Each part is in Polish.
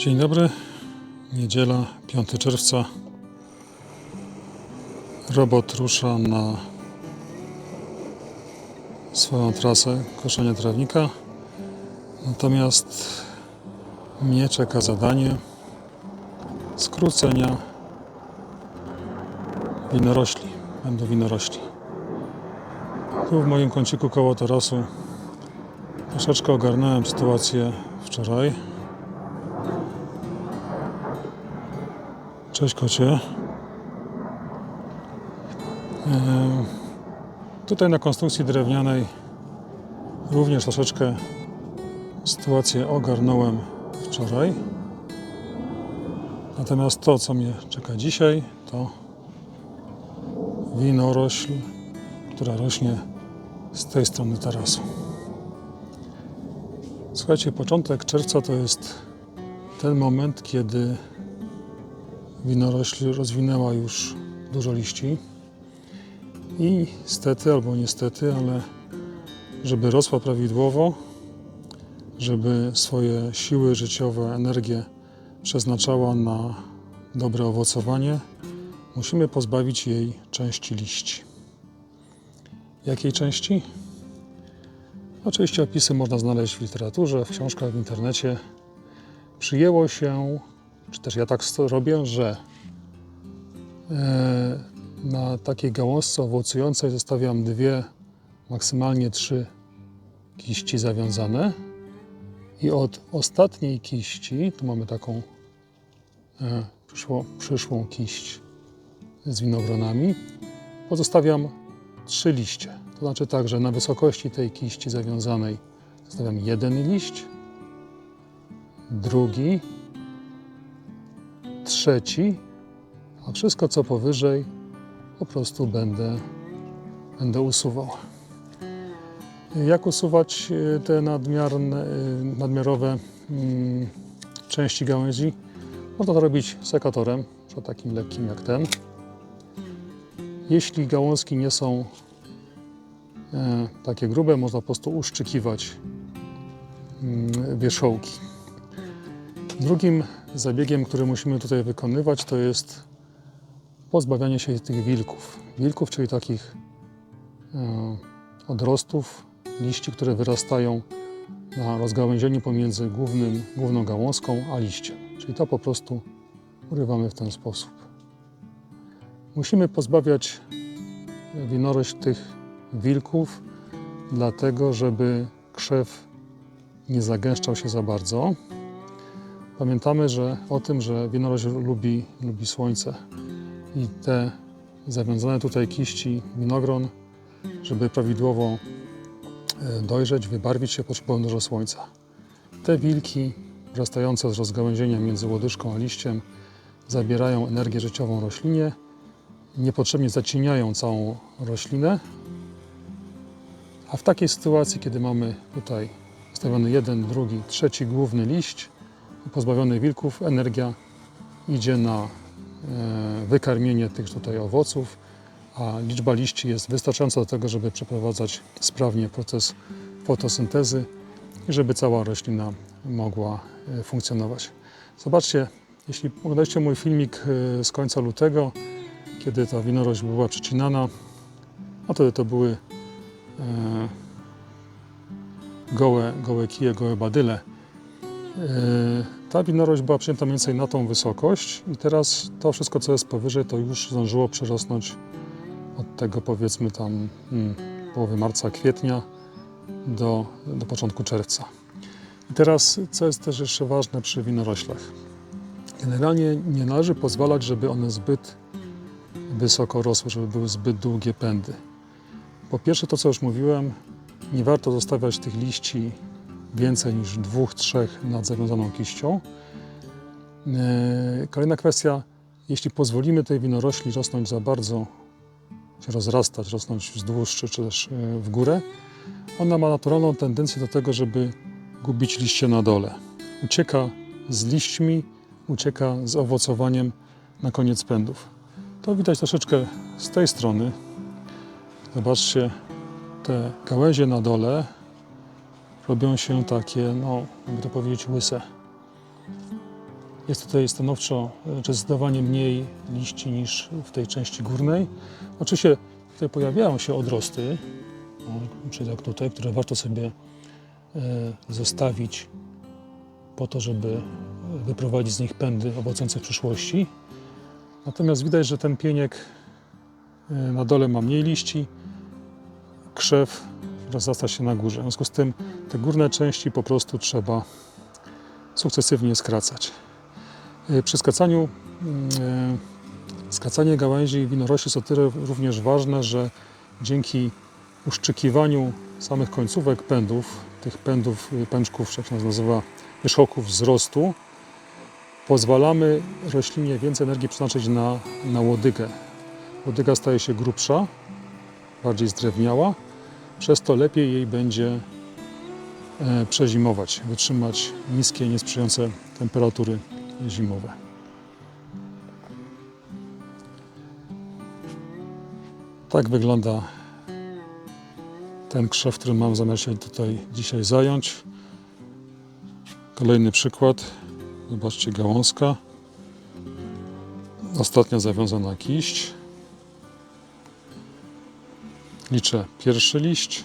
Dzień dobry, niedziela 5 czerwca. Robot rusza na swoją trasę koszenia trawnika. Natomiast mnie czeka zadanie skrócenia winorośli. Będą winorośli. Tu w moim kąciku koło tarasu troszeczkę ogarnąłem sytuację wczoraj. Cześć kocie. Eee, Tutaj na konstrukcji drewnianej również troszeczkę sytuację ogarnąłem wczoraj. Natomiast to, co mnie czeka dzisiaj, to winorośl, która rośnie z tej strony tarasu. Słuchajcie, początek czerwca to jest ten moment, kiedy winorośl rozwinęła już dużo liści i stety albo niestety, ale żeby rosła prawidłowo, żeby swoje siły życiowe, energię przeznaczała na dobre owocowanie, musimy pozbawić jej części liści. Jakiej części? Oczywiście opisy można znaleźć w literaturze, w książkach, w internecie. Przyjęło się czy też ja tak robię, że e, na takiej gałązce owocującej zostawiam dwie, maksymalnie trzy kiści zawiązane i od ostatniej kiści, tu mamy taką e, przyszłą, przyszłą kiść z winogronami, pozostawiam trzy liście. To znaczy tak, że na wysokości tej kiści zawiązanej zostawiam jeden liść, drugi, trzeci, a wszystko co powyżej po prostu będę, będę usuwał. Jak usuwać e, te nadmiarne, e, nadmiarowe mm, części gałęzi? Można to robić sekatorem, czy takim lekkim jak ten. Jeśli gałązki nie są e, takie grube, można po prostu uszczykiwać mm, wierzchołki. Drugim zabiegiem, który musimy tutaj wykonywać, to jest pozbawianie się tych wilków. Wilków, czyli takich e, odrostów liści, które wyrastają na rozgałęzieniu pomiędzy głównym, główną gałązką a liściem. Czyli to po prostu urywamy w ten sposób. Musimy pozbawiać winorośl tych wilków, dlatego żeby krzew nie zagęszczał się za bardzo. Pamiętamy że, o tym, że winorośl lubi, lubi słońce i te zawiązane tutaj kiści winogron, żeby prawidłowo e, dojrzeć, wybarwić się, potrzebują dużo słońca. Te wilki wzrastające z rozgałęzienia między łodyżką a liściem zabierają energię życiową roślinie, niepotrzebnie zacieniają całą roślinę, a w takiej sytuacji, kiedy mamy tutaj stawiony jeden, drugi, trzeci główny liść, pozbawiony wilków, energia idzie na e, wykarmienie tych tutaj owoców, a liczba liści jest wystarczająca do tego, żeby przeprowadzać sprawnie proces fotosyntezy i żeby cała roślina mogła e, funkcjonować. Zobaczcie, jeśli oglądaliście mój filmik e, z końca lutego, kiedy ta winorośl była przecinana, no to to były gołe, gołe kije, gołe badyle. E, Ta winorośl była przyjęta mniej więcej na tą wysokość i teraz to wszystko, co jest powyżej, to już zdążyło przyrosnąć od tego powiedzmy tam hmm, połowy marca, kwietnia do, do początku czerwca. I teraz, co jest też jeszcze ważne przy winoroślach. Generalnie nie należy pozwalać, żeby one zbyt wysoko rosły, żeby były zbyt długie pędy. Po pierwsze, to co już mówiłem, nie warto zostawiać tych liści więcej niż dwóch, trzech nad zawiązaną kiścią. E, Kolejna kwestia, jeśli pozwolimy tej winorośli rosnąć za bardzo, się rozrastać, rosnąć wzdłuż czy, też e, w górę, ona ma naturalną tendencję do tego, żeby gubić liście na dole. Ucieka z liśćmi, ucieka z owocowaniem na koniec pędów. To widać troszeczkę z tej strony. Zobaczcie, te gałęzie na dole robią się takie, no, jakby to powiedzieć, łyse. Jest tutaj stanowczo e, zdecydowanie mniej liści niż w tej części górnej. Oczywiście tutaj pojawiają się odrosty, czyli jak tutaj, które warto sobie e, zostawić po to, żeby wyprowadzić z nich pędy owocujące w przyszłości. Natomiast widać, że ten pieniek e, na dole ma mniej liści, krzew rozrasta się na górze. W związku z tym te górne części po prostu trzeba sukcesywnie skracać. E, Przy skracaniu, e, skracanie gałęzi winorośli jest o tyle również ważne, że dzięki uszczykiwaniu samych końcówek pędów, tych pędów, y, pęczków, jak się nazywa, wierzchołków wzrostu, pozwalamy roślinie więcej energii przeznaczyć na, na łodygę. Łodyga staje się grubsza, bardziej zdrewniała, przez to lepiej jej będzie e, przezimować, wytrzymać niskie, niesprzyjające temperatury zimowe. Tak wygląda ten krzew, który mam zamiar się tutaj dzisiaj zająć. Kolejny przykład. Zobaczcie, gałązka. Ostatnia zawiązana kiść. Liczę pierwszy liść,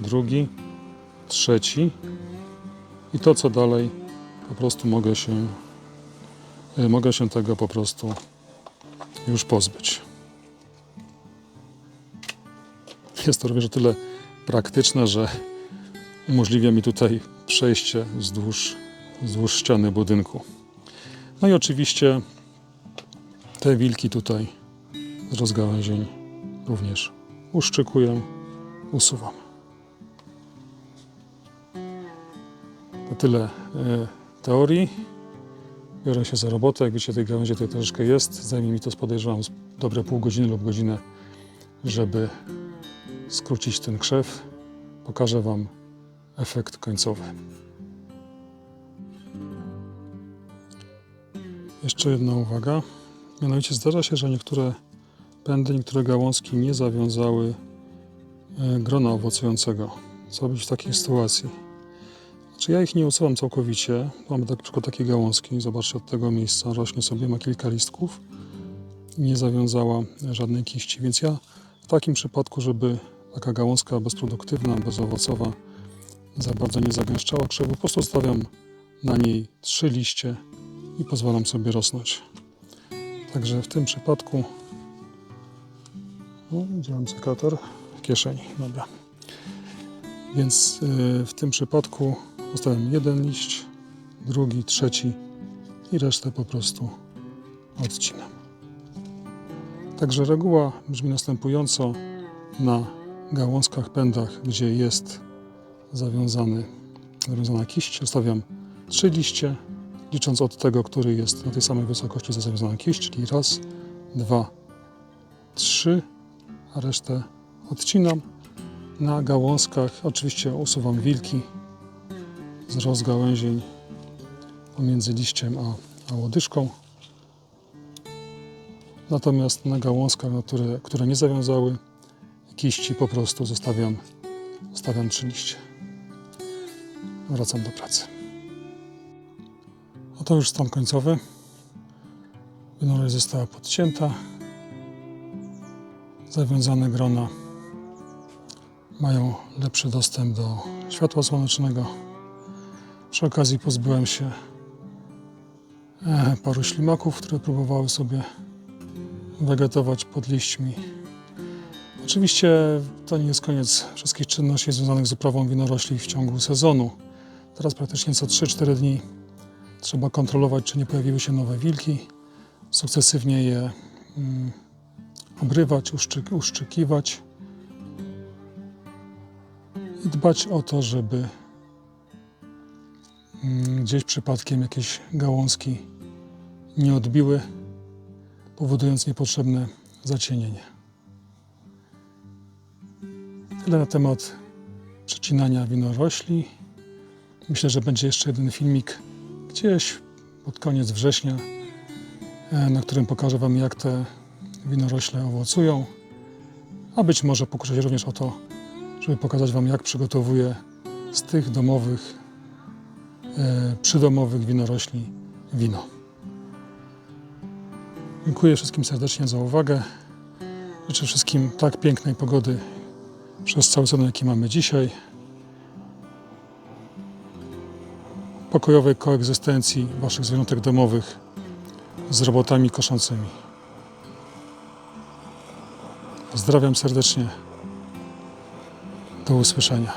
drugi, trzeci i to co dalej po prostu mogę się y, mogę się tego po prostu już pozbyć. Jest to również o tyle praktyczne, że umożliwia mi tutaj przejście wzdłuż, wzdłuż ściany budynku. No i oczywiście te wilki tutaj z rozgałęzień również uszczykuję, usuwam. To tyle e, teorii. Biorę się za robotę. Jak widzicie, tej gałęzi tutaj troszeczkę jest. Zajmie mi to, podejrzewam, dobre pół godziny lub godzinę, żeby skrócić ten krzew. Pokażę Wam efekt końcowy. Jeszcze jedna uwaga. Mianowicie zdarza się, że niektóre pędy, niektóre gałązki nie zawiązały e, grona owocującego. Co robić w takiej sytuacji? Znaczy ja ich nie usuwam całkowicie. Mamy tak, na przykład takie gałązki. Zobaczcie, od tego miejsca rośnie sobie, ma kilka listków. Nie zawiązała żadnej kiści, więc ja w takim przypadku, żeby taka gałązka bezproduktywna, bezowocowa za bardzo nie zagęszczała krzewu, po prostu stawiam na niej trzy liście i pozwalam sobie rosnąć. Także w tym przypadku o, gdzie mam sekator? W kieszeni, dobra. Więc y, w tym przypadku zostawiam jeden liść, drugi, trzeci i resztę po prostu odcinam. Także reguła brzmi następująco na gałązkach, pędach, gdzie jest zawiązany, zawiązana kiść, zostawiam trzy liście, licząc od tego, który jest na tej samej wysokości za zawiązaną kiść, czyli raz, dwa, trzy, a resztę odcinam. Na gałązkach oczywiście usuwam wilki z rozgałęzień pomiędzy liściem a, a łodyżką. Natomiast na gałązkach, na które, które nie zawiązały kiści, po prostu zostawiam, zostawiam trzy liście. Wracam do pracy. Oto już stan końcowy. Winorość została podcięta. Zawiązane grona mają lepszy dostęp do światła słonecznego. Przy okazji pozbyłem się e, paru ślimaków, które próbowały sobie wegetować pod liśćmi. Oczywiście to nie jest koniec wszystkich czynności związanych z uprawą winorośli w ciągu sezonu. Teraz praktycznie co 3-4 dni trzeba kontrolować, czy nie pojawiły się nowe wilki, sukcesywnie je mm, obrywać, uszczyk, uszczykiwać i dbać o to, żeby mm, gdzieś przypadkiem jakieś gałązki nie odbiły, powodując niepotrzebne zacienienie. Tyle na temat przecinania winorośli. Myślę, że będzie jeszcze jeden filmik gdzieś pod koniec września, e, na którym pokażę Wam, jak te winorośle owocują. A być może pokuszę się również o to, żeby pokazać Wam, jak przygotowuję z tych domowych, e, przydomowych winorośli wino. Dziękuję wszystkim serdecznie za uwagę. Życzę wszystkim tak pięknej pogody przez cały sezon, jaki mamy dzisiaj. Pokojowej koegzystencji Waszych zwierzątek domowych z robotami koszącymi. Pozdrawiam serdecznie. Do usłyszenia.